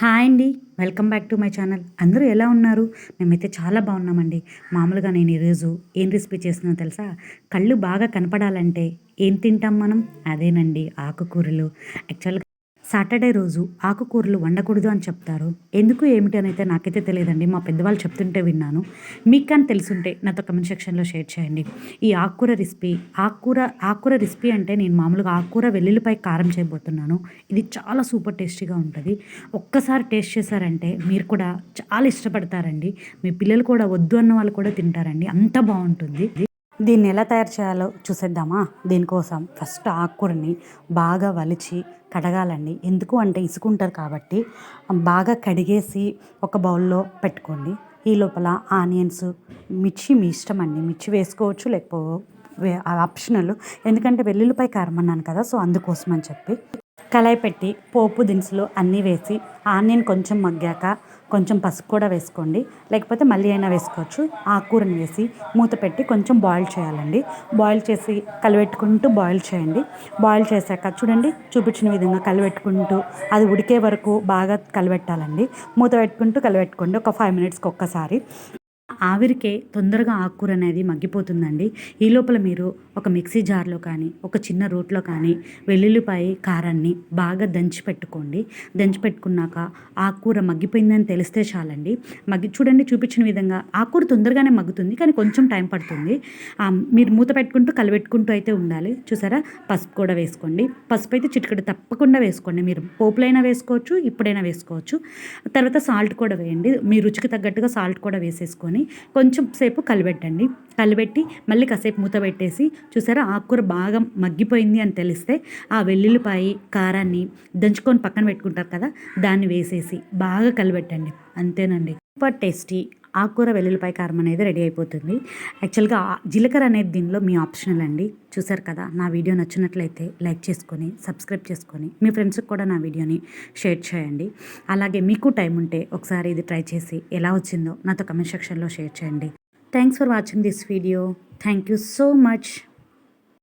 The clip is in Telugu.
హాయ్ అండి. Welcome back to my channel. అందరూ ఎలా ఉన్నారు? మేమైతే చాలా బాగున్నామండి. మామూలుగా నేను ఈరోజు ఏం రెసిపీ చేస్తున్నానో తెలుసా? కళ్ళు బాగా కనపడాలంటే ఏం తింటాం మనం? అదేనండి ఆకుకూరలు. యాక్చువల్గా సాటర్డే రోజు ఆకుకూరలు వండకూడదు అని చెప్తారు. ఎందుకు ఏమిటి అని అయితే నాకైతే తెలియదండి. మా పెద్దవాళ్ళు చెప్తుంటే విన్నాను. మీకు కానీ తెలుసుంటే నాతో కమెంట్ సెక్షన్లో షేర్ చేయండి. ఈ ఆకుకూర రెసిపీ ఆకుకూర ఆకుకూర రెసిపీ అంటే నేను మామూలుగా ఆకుకూర వెల్లుల్లిపై కారం చేయబోతున్నాను. ఇది చాలా సూపర్ టేస్టీగా ఉంటుంది. ఒక్కసారి టేస్ట్ చేశారంటే మీరు కూడా చాలా ఇష్టపడతారండి. మీ పిల్లలు కూడా వద్దు అన్న వాళ్ళు కూడా తింటారండి. అంత బాగుంటుంది. దీన్ని ఎలా తయారు చేయాలో చూసేద్దామా? దీనికోసం ఫస్ట్ ఆకుకూరని బాగా వలిచి కడగాలండి. ఎందుకు అంటే ఇసుకుంటారు కాబట్టి. బాగా కడిగేసి ఒక బౌల్లో పెట్టుకోండి. ఈ లోపల ఆనియన్స్ మిర్చి మీ ఇష్టం అండి. మిర్చి వేసుకోవచ్చు లేకపో ఆప్షనల్. ఎందుకంటే వెల్లుల్లిపై కారం అన్నాను కదా సో అందుకోసం అని చెప్పి. కళాయి పెట్టి పోపు దినుసులు అన్నీ వేసి ఆనియన్ కొంచెం మగ్గాక కొంచెం పసుపు కూడా వేసుకోండి. లేకపోతే మళ్ళీ అయినా వేసుకోవచ్చు. ఆకుకూరని వేసి మూత పెట్టి కొంచెం బాయిల్ చేయాలండి. బాయిల్ చేసి కలిపెట్టుకుంటూ బాయిల్ చేయండి. బాయిల్ చేశాక చూడండి చూపించిన విధంగా కలిపెట్టుకుంటూ అది ఉడికే వరకు బాగా కలిపెట్టాలండి మూత పెట్టుకుంటూ కలిపెట్టుకోండి ఒక ఫైవ్ మినిట్స్కి ఒక్కసారి. ఆవిరికే తొందరగా ఆకుకూర అనేది మగ్గిపోతుందండి. ఈ లోపల మీరు ఒక మిక్సీ జార్లో కానీ ఒక చిన్న రోట్లో కానీ వెల్లుల్లిపాయ కారాన్ని బాగా దంచి పెట్టుకోండి. దంచి పెట్టుకున్నాక ఆకుకూర మగ్గిపోయిందని తెలిస్తే చాలండి. మగ్గి చూడండి చూపించిన విధంగా ఆకుకూర తొందరగానే మగ్గుతుంది కానీ కొంచెం టైం పడుతుంది. మీరు మూత పెట్టుకుంటూ కలబెట్టుకుంటూ అయితే ఉండాలి. చూసారా? పసుపు కూడా వేసుకోండి. పసుపు అయితే చిటికడు తప్పకుండా వేసుకోండి. మీరు పోపులైనా వేసుకోవచ్చు ఇప్పుడైనా వేసుకోవచ్చు. తర్వాత సాల్ట్ కూడా వేయండి. మీ రుచికి తగ్గట్టుగా సాల్ట్ కూడా వేసేసుకొని కొంచెం సేపు కలిపెట్టండి కలిపెట్టి మళ్ళీ కాసేపు మూత పెట్టేసి చూసారా ఆకుకూర బాగా మగ్గిపోయింది అని తెలిస్తే ఆ వెల్లుల్లిపాయ కారాన్ని దంచుకొని పక్కన పెట్టుకుంటారు కదా దాన్ని వేసేసి బాగా కలిపెట్టండి అంతేనండి. సూపర్ టేస్టీ ఆకుకూర వెల్లుల్లిపాయ కారం అనేది రెడీ అయిపోతుంది. యాక్చువల్గా జీలకర్ర అనేది దీనిలో మీ ఆప్షనల్ అండి. చూసారు కదా నా వీడియో నచ్చినట్లయితే లైక్ చేసుకొని సబ్స్క్రైబ్ చేసుకొని మీ ఫ్రెండ్స్కి కూడా నా వీడియోని షేర్ చేయండి. అలాగే మీకు టైం ఉంటే ఒకసారి ఇది ట్రై చేసి ఎలా వచ్చిందో నాతో కమెంట్ సెక్షన్లో షేర్ చేయండి. Thanks for watching this video. Thank you so much.